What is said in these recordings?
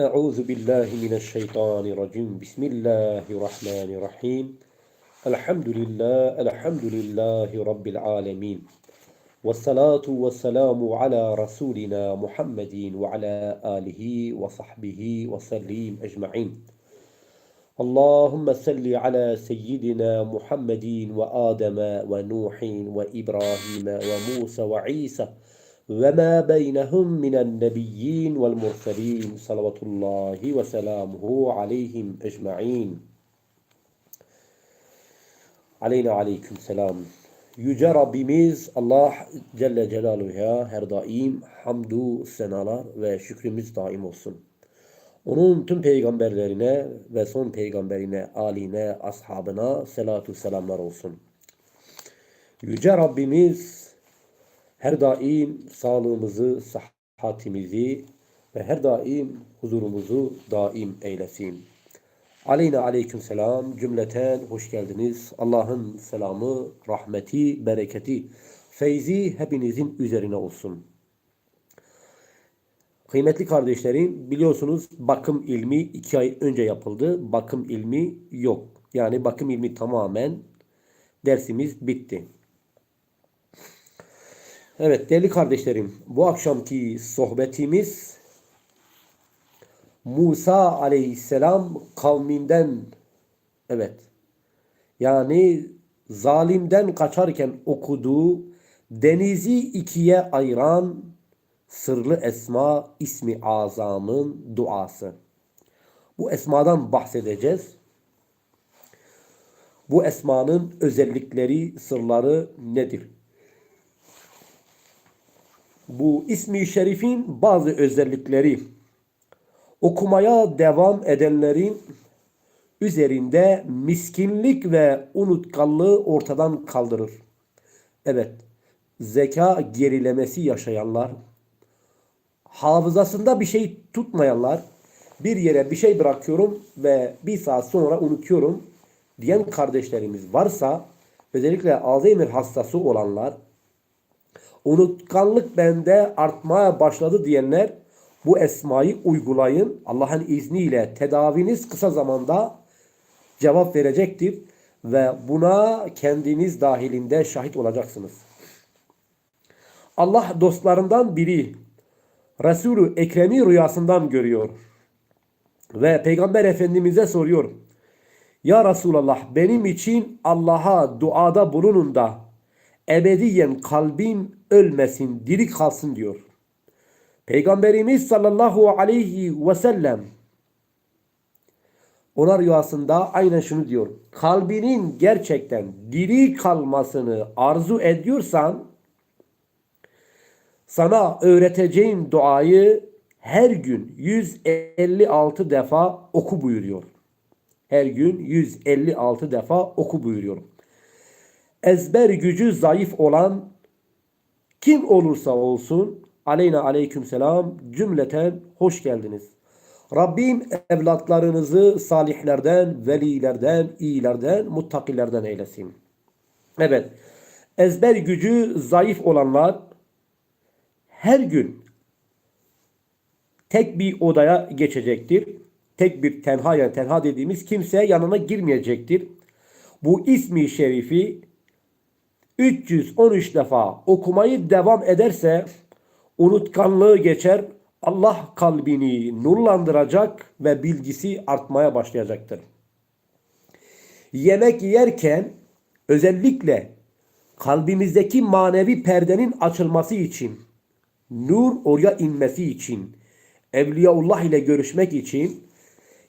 أعوذ بالله من الشيطان الرجيم. بسم الله الرحمن الرحيم. الحمد لله الحمد لله رب العالمين. والصلاة والسلام على رسولنا محمد وعلى آله وصحبه وسلم أجمعين. اللهم صل على سيدنا محمد وآدم ونوح وإبراهيم وموسى وعيسى ve ma beynehum minen nebiyyin vel murselin salavatullahi ve selamuhu aleyhim ecma'in. Aleyna aleyküm selam. Yüce Rabbimiz Allah Celle Celaluhu'ya her daim hamdu, senalar ve şükrümüz daim olsun. Onun tüm peygamberlerine ve son peygamberine, aline, ashabına selatu selamlar olsun. Yüce Rabbimiz her daim sağlığımızı, sıhhatimizi ve her daim huzurumuzu daim eylesin. Aleyna aleyküm selam cümleten hoş geldiniz. Allah'ın selamı, rahmeti, bereketi, feyzi hepinizin üzerine olsun. Kıymetli kardeşlerim biliyorsunuz bakım ilmi iki ay önce yapıldı. Bakım ilmi yok. Yani bakım ilmi tamamen dersimiz bitti. Evet değerli kardeşlerim bu akşamki sohbetimiz Musa aleyhisselam kavminden evet yani zalimden kaçarken okuduğu denizi ikiye ayıran sırlı esma ismi azamın duası. Bu esmadan bahsedeceğiz. Bu esmanın özellikleri, sırları nedir? Bu ismi şerifin bazı özellikleri okumaya devam edenlerin üzerinde miskinlik ve unutkanlığı ortadan kaldırır. Evet, zeka gerilemesi yaşayanlar, hafızasında bir şey tutmayanlar, bir yere bir şey bırakıyorum ve bir saat sonra unutuyorum diyen kardeşlerimiz varsa, özellikle Alzheimer hastası olanlar, unutkanlık bende artmaya başladı diyenler bu esmayı uygulayın. Allah'ın izniyle tedaviniz kısa zamanda cevap verecektir ve buna kendiniz dahilinde şahit olacaksınız. Allah dostlarından biri Resulü Ekrem'i rüyasından görüyor ve Peygamber Efendimiz'e soruyor. Ya Resulallah benim için Allah'a duada bulunun da ebediyen kalbim ölmesin, diri kalsın diyor. Peygamberimiz sallallahu aleyhi ve sellem ona rüyasında aynen şunu diyor. Kalbinin gerçekten diri kalmasını arzu ediyorsan sana öğreteceğim duayı her gün 156 defa oku buyuruyor. Her gün 156 defa oku buyuruyor. Ezber gücü zayıf olan kim olursa olsun aleyna aleyküm selam cümleten hoş geldiniz. Rabbim evlatlarınızı salihlerden, velilerden, iyilerden, muttakilerden eylesin. Evet, ezber gücü zayıf olanlar her gün tek bir odaya geçecektir. Tek bir tenha yani tenha dediğimiz kimseye yanına girmeyecektir. Bu ismi şerifi 313 defa okumayı devam ederse unutkanlığı geçer. Allah kalbini nurlandıracak ve bilgisi artmaya başlayacaktır. Yemek yerken özellikle kalbimizdeki manevi perdenin açılması için, nur oraya inmesi için, Evliyaullah ile görüşmek için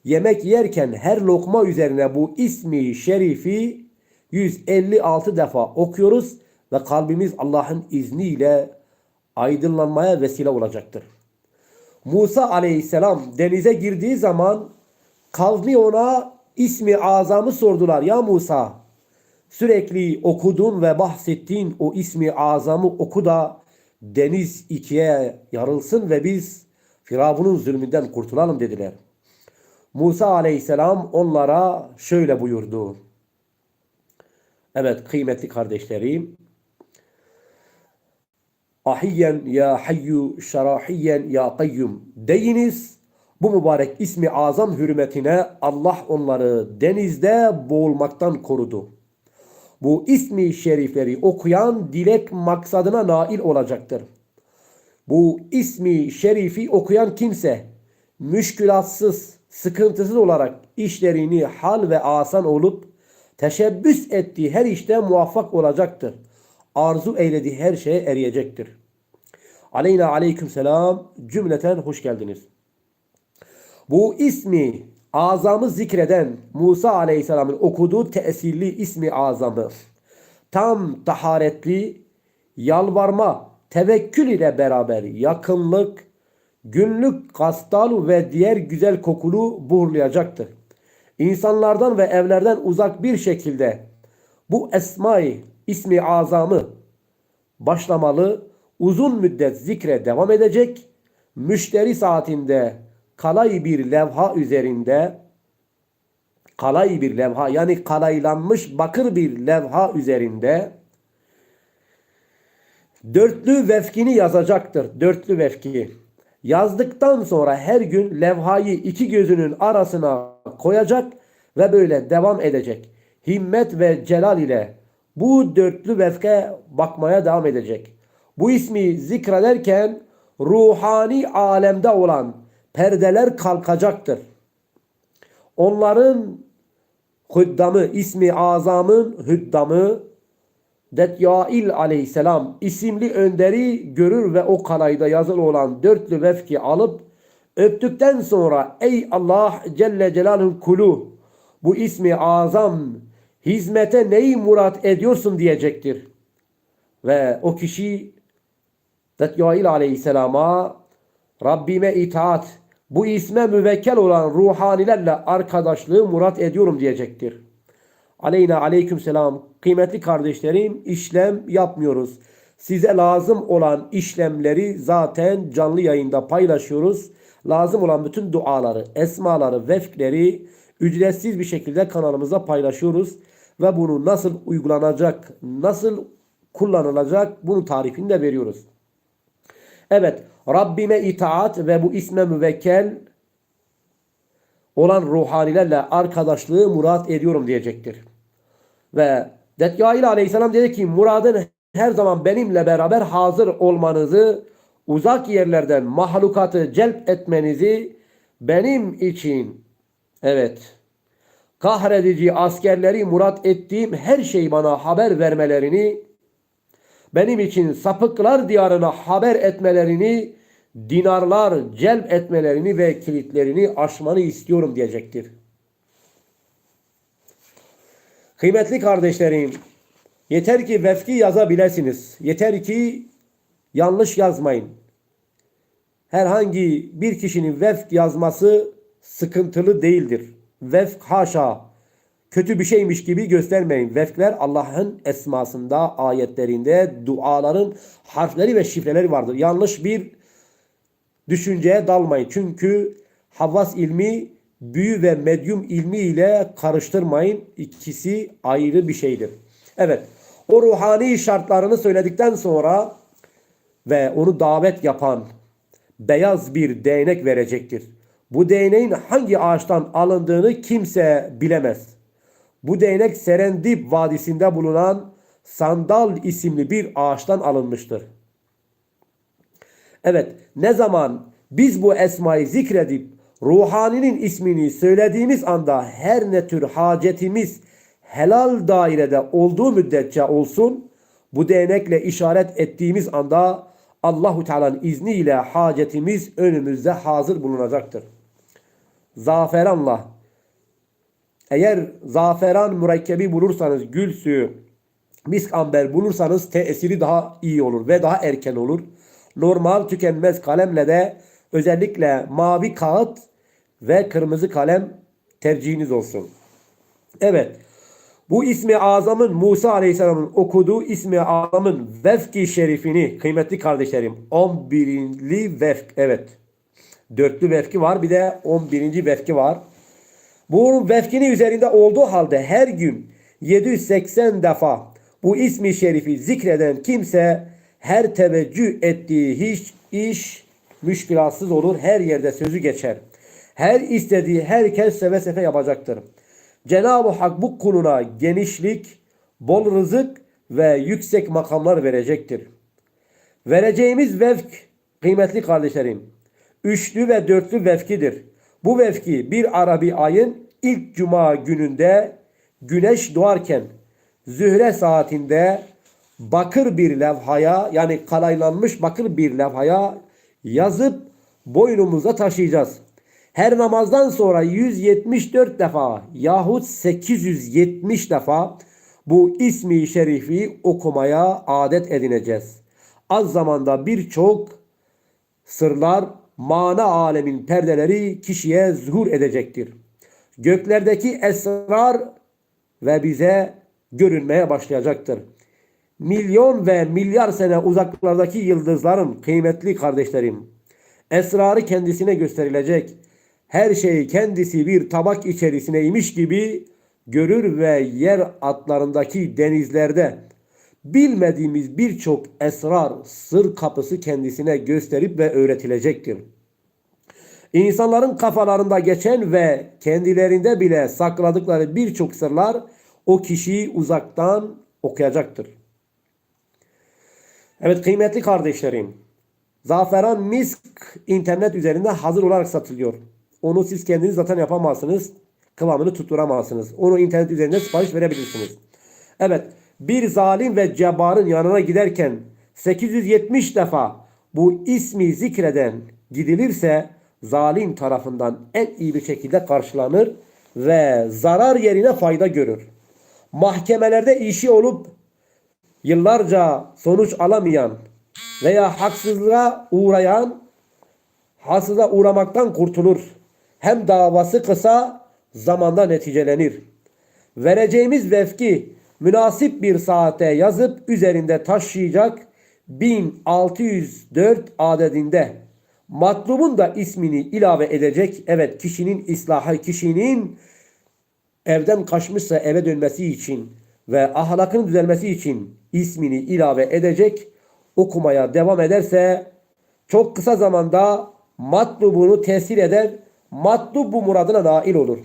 yemek yerken her lokma üzerine bu ismi şerifi 156 defa okuyoruz ve kalbimiz Allah'ın izniyle aydınlanmaya vesile olacaktır. Musa aleyhisselam denize girdiği zaman kavmi ona ismi azamı sordular. Ya Musa sürekli okudun ve bahsettiğin o ismi azamı oku da deniz ikiye yarılsın ve biz Firavun'un zulmünden kurtulalım dediler. Musa aleyhisselam onlara şöyle buyurdu. Evet kıymetli kardeşlerim. Ahiyyen ya hayyu şerahiyen ya kayyum deyiniz. Bu mübarek ismi azam hürmetine Allah onları denizde boğulmaktan korudu. Bu ismi şerifleri okuyan dilek maksadına nail olacaktır. Bu ismi şerifi okuyan kimse müşkülatsız, sıkıntısız olarak işlerini hal ve asan olup teşebbüs ettiği her işte muvaffak olacaktır. Arzu eylediği her şeye eriyecektir. Aleyna aleyküm selam cümleten hoş geldiniz. Bu ismi azamı zikreden Musa aleyhisselamın okuduğu tesirli ismi azamı tam taharetli yalvarma tevekkül ile beraber yakınlık günlük kastal ve diğer güzel kokulu buhurlayacaktır. İnsanlardan ve evlerden uzak bir şekilde bu esmayı ismi azamı başlamalı uzun müddet zikre devam edecek müşteri saatinde kalay bir levha üzerinde kalay bir levha yani kalaylanmış bakır bir levha üzerinde dörtlü vefkini yazacaktır. Dörtlü vefki. Yazdıktan sonra her gün levhayı iki gözünün arasına koyacak ve böyle devam edecek. Himmet ve celal ile bu dörtlü vefke bakmaya devam edecek. Bu ismi zikrederken ruhani alemde olan perdeler kalkacaktır. Onların hüddamı, ismi azamın hüddamı Detyail aleyhisselam isimli önderi görür ve o kalayda yazılı olan dörtlü vefki alıp öptükten sonra ey Allah Celle Celaluhu kulu bu ismi azam hizmete neyi murat ediyorsun diyecektir. Ve o kişi Detyail aleyhisselama Rabbime itaat bu isme müvekkel olan ruhanilerle arkadaşlığı murat ediyorum diyecektir. Aleyna aleyküm selam. Kıymetli kardeşlerim işlem yapmıyoruz. Size lazım olan işlemleri zaten canlı yayında paylaşıyoruz. Lazım olan bütün duaları, esmaları, vefkleri ücretsiz bir şekilde kanalımıza paylaşıyoruz. Ve bunu nasıl uygulanacak, nasıl kullanılacak bunun tarifini de veriyoruz. Evet Rabbime itaat ve bu isme müvekkel olan ruhanilerle arkadaşlığı murat ediyorum diyecektir. Ve Detyail aleyhisselam dedi ki muradın her zaman benimle beraber hazır olmanızı, uzak yerlerden mahlukatı celp etmenizi benim için evet kahredici askerleri murat ettiğim her şeyi bana haber vermelerini benim için sapıklar diyarına haber etmelerini dinarlar celp etmelerini ve kilitlerini aşmanı istiyorum diyecektir. Kıymetli kardeşlerim, yeter ki vefki yazabilirsiniz. Yeter ki yanlış yazmayın. Herhangi bir kişinin vefk yazması sıkıntılı değildir. Vefk haşa kötü bir şeymiş gibi göstermeyin. Vefkler Allah'ın esmasında, ayetlerinde, duaların harfleri ve şifreleri vardır. Yanlış bir düşünceye dalmayın. Çünkü havas ilmi büyü ve medyum ilmi ile karıştırmayın. İkisi ayrı bir şeydir. Evet. O ruhani şartlarını söyledikten sonra ve onu davet yapan beyaz bir değnek verecektir. Bu değneğin hangi ağaçtan alındığını kimse bilemez. Bu değnek Serendip Vadisi'nde bulunan sandal isimli bir ağaçtan alınmıştır. Evet, ne zaman biz bu esmayı zikredip ruhaninin ismini söylediğimiz anda her ne tür hacetimiz helal dairede olduğu müddetçe olsun bu değnekle işaret ettiğimiz anda Allahu Teala'nın izniyle hacetimiz önümüzde hazır bulunacaktır. Zaferanla eğer zaferan mürekkebi bulursanız gül suyu, misk amber bulursanız tesiri daha iyi olur ve daha erken olur. Normal tükenmez kalemle de özellikle mavi kağıt ve kırmızı kalem tercihiniz olsun. Evet. Bu ismi azamın Musa Aleyhisselam'ın okuduğu ismi azamın vefki şerifini kıymetli kardeşlerim 11'li vefk evet. Dörtlü vefki var bir de 11. vefki var. Bu vefkini üzerinde olduğu halde her gün 780 defa bu ismi şerifi zikreden kimse her teveccüh ettiği hiç iş müşkilatsız olur. Her yerde sözü geçer. Her istediği herkes seve seve yapacaktır. Cenab-ı Hak bu kuluna genişlik, bol rızık ve yüksek makamlar verecektir. Vereceğimiz vefk kıymetli kardeşlerim, üçlü ve dörtlü vefkidir. Bu vefki bir Arabi ayın ilk cuma gününde güneş doğarken zühre saatinde bakır bir levhaya yani kalaylanmış bakır bir levhaya yazıp boynumuza taşıyacağız. Her namazdan sonra 174 defa yahut 870 defa bu ismi şerifi okumaya adet edineceğiz. Az zamanda birçok sırlar, mana alemin perdeleri kişiye zuhur edecektir. Göklerdeki esrar ve bize görünmeye başlayacaktır. Milyon ve milyar sene uzaklardaki yıldızların kıymetli kardeşlerim, esrarı kendisine gösterilecek. Her şey kendisi bir tabak içerisindeymiş gibi görür ve yer atlarındaki denizlerde bilmediğimiz birçok esrar, sır kapısı kendisine gösterip ve öğretilecektir. İnsanların kafalarında geçen ve kendilerinde bile sakladıkları birçok sırlar o kişiyi uzaktan okuyacaktır. Evet kıymetli kardeşlerim, zaferan misk internet üzerinde hazır olarak satılıyor. Onu siz kendiniz zaten yapamazsınız, kıvamını tutturamazsınız. Onu internet üzerinde sipariş verebilirsiniz. Evet, bir zalim ve cebbarın yanına giderken 870 defa bu ismi zikreden gidilirse zalim tarafından en iyi bir şekilde karşılanır ve zarar yerine fayda görür. Mahkemelerde işi olup yıllarca sonuç alamayan veya haksızlığa uğrayan haksızlığa uğramaktan kurtulur. Hem davası kısa zamanda neticelenir. Vereceğimiz vefki münasip bir saate yazıp üzerinde taşıyacak 1604 adedinde matlubun da ismini ilave edecek. Evet kişinin islahı, kişinin evden kaçmışsa eve dönmesi için ve ahlakının düzelmesi için ismini ilave edecek. Okumaya devam ederse çok kısa zamanda matlubunu tesir eder. Matlub bu muradına nail olur.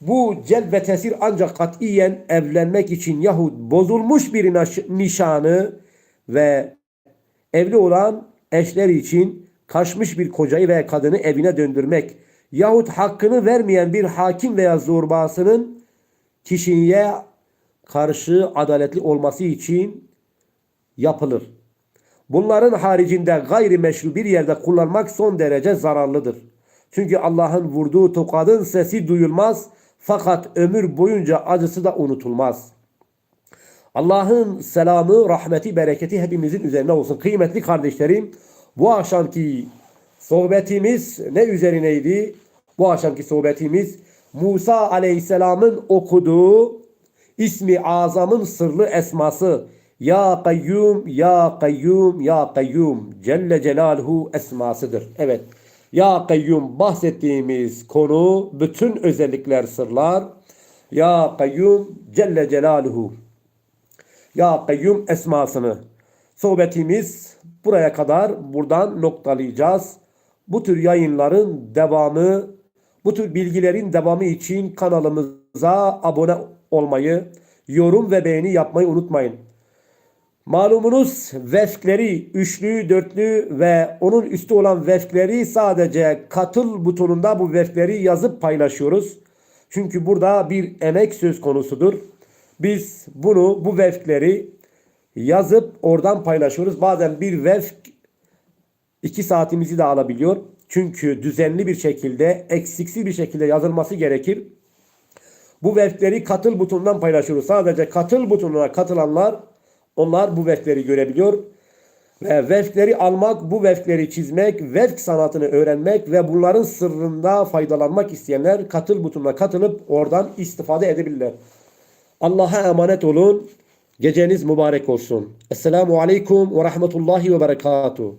Bu celb ve tesir ancak katiyen evlenmek için yahut bozulmuş bir nişanı ve evli olan eşler için kaçmış bir kocayı veya kadını evine döndürmek yahut hakkını vermeyen bir hakim veya zorbasının kişiye karşı adaletli olması için yapılır. Bunların haricinde gayri meşru bir yerde kullanmak son derece zararlıdır. Çünkü Allah'ın vurduğu tokadın sesi duyulmaz fakat ömür boyunca acısı da unutulmaz. Allah'ın selamı, rahmeti, bereketi hepimizin üzerine olsun. Kıymetli kardeşlerim, bu akşamki sohbetimiz ne üzerineydi? Bu akşamki sohbetimiz Musa Aleyhisselam'ın okuduğu ismi azamın sırlı esması Ya Kayyum, Ya Kayyum, Ya Kayyum Celle Celaluhu esmasıdır. Evet. Ya Kayyum bahsettiğimiz konu bütün özellikler sırlar. Ya Kayyum Celle Celaluhu. Ya Kayyum esmasını. Sohbetimiz buraya kadar buradan noktalayacağız. Bu tür yayınların devamı, bu tür bilgilerin devamı için kanalımıza abone olmayı, yorum ve beğeni yapmayı unutmayın. Malumunuz vefkleri üçlü, dörtlü ve onun üstü olan vefkleri sadece katıl butonunda bu vefkleri yazıp paylaşıyoruz. Çünkü burada bir emek söz konusudur. Biz bunu bu vefkleri yazıp oradan paylaşıyoruz. Bazen bir vefk iki saatimizi de alabiliyor. Çünkü düzenli bir şekilde, eksiksiz bir şekilde yazılması gerekir. Bu vefkleri katıl butonundan paylaşıyoruz. Sadece katıl butonuna katılanlar onlar bu vefkleri görebiliyor. Ve vefkleri almak, bu vefkleri çizmek, vefk sanatını öğrenmek ve bunların sırrında faydalanmak isteyenler katıl butonuna katılıp oradan istifade edebilirler. Allah'a emanet olun. Geceniz mübarek olsun. Esselamu Aleyküm ve Rahmetullahi ve Berekatuhu.